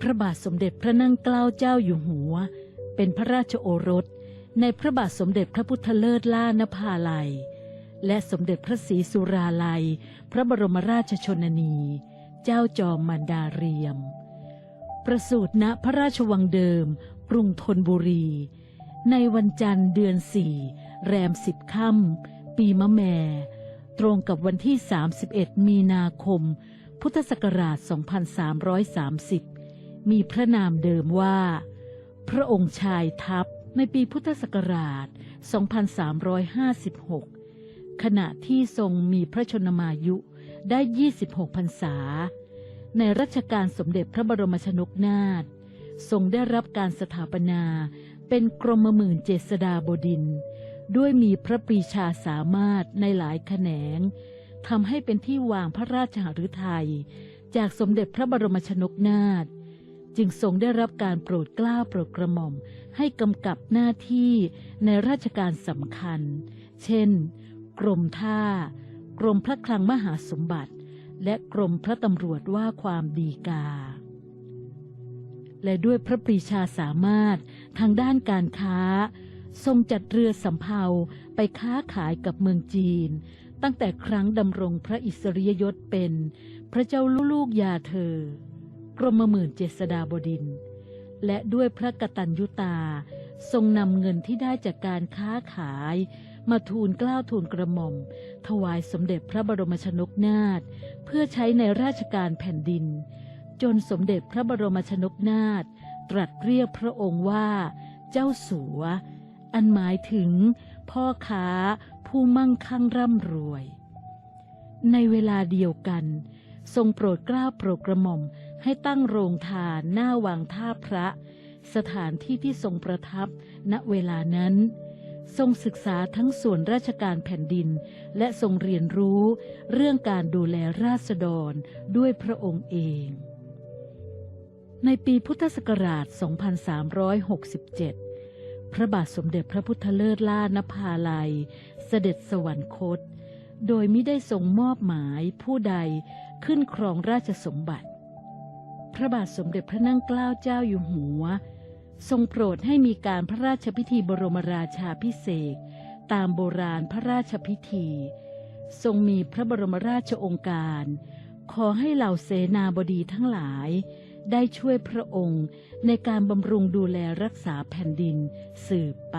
พระบาทสมเด็จพระนั่งเกล้าเจ้าอยู่หัว เป็นพระราชโอรส ในพระบาทสมเด็จพระพุทธเลิศล่านภาลัย และสมเด็จพระศรีสุราลัย พระบรมราชชนนี เจ้าจอมมันดาเรียม ประสูติณพระราชวังเดิม กรุงธนบุรี ในวันจันทร์เดือนสี่แรมสิบค่ำปีมะแม่ตรงกับวันที่ 31 มีนาคม พุทธศักราช 2330 มีพระนามเดิมว่า พระองค์ชายทัพในปีพุทธศักราช 2356 ขณะที่ทรงมีพระชนมายุได้ 26 พรรษา ในรัชกาลสมเด็จพระบรมชนกนาถทรงได้รับการสถาปนาเป็นกรมหมื่นเจษฎาบดิน ด้วยมีพระปรีชาสามารถในหลายแขนงทำให้เป็นที่วางพระราชหฤทัยจากสมเด็จพระบรมชนกนาถ จึงทรงได้รับการโปรดเกล้าโปรดกระหม่อมให้กำกับหน้าที่ในราชการสำคัญ เช่น กรมท่า กรมพระคลังมหาสมบัติ และกรมพระตำรวจว่าความดีกา และด้วยพระปรีชาสามารถทางด้านการค้า ทรงจัดเรือสำเภาไปค้าขายกับเมืองจีน ตั้งแต่ครั้งดำรงพระอิสริยยศเป็น พระเจ้าลูกยาเธอ กรมหมื่นเจษฎาบดิน และด้วยพระกตัญญูตา ทรงนำเงินที่ได้จากการค้าขาย มาทูลกล้าวทูลกระหม่อม ถวายสมเด็จพระบรมชนกนาถเพื่อใช้ในราชการแผ่นดิน จนสมเด็จพระบรมชนกนาถตรัสเรียกพระองค์ว่า เจ้าสัว อันหมายถึงพ่อค้าผู้มั่งคั่งร่ำรวย ในเวลาเดียวกัน ทรงโปรดกล้าโปรดกระหม่อม ให้ตั้งโรงทานหน้าวังท่าพระ สถานที่ที่ทรงประทับ ณเวลานั้น ทรงศึกษาทั้งส่วนราชการแผ่นดิน และทรงเรียนรู้เรื่องการดูแลราษฎรด้วยพระองค์เอง ในปีพุทธศักราช 2367พระบาทสมเด็จพระพุทธเลิศล่านภาลัย เสด็จสวรรคต โดยไม่ได้ทรงมอบหมายผู้ใดขึ้นครองราชสมบัติ พระบาทสมเด็จพระนั่งเกล้าเจ้าอยู่หัว ทรงโปรดให้มีการพระราชพิธีบรมราชาพิเศษตามโบราณพระราชพิธี ทรงมีพระบรมราชองค์การ ขอให้เหล่าเสนาบดีทั้งหลาย ได้ช่วยพระองค์ในการบำรุงดูแลรักษาแผ่นดินสืบไป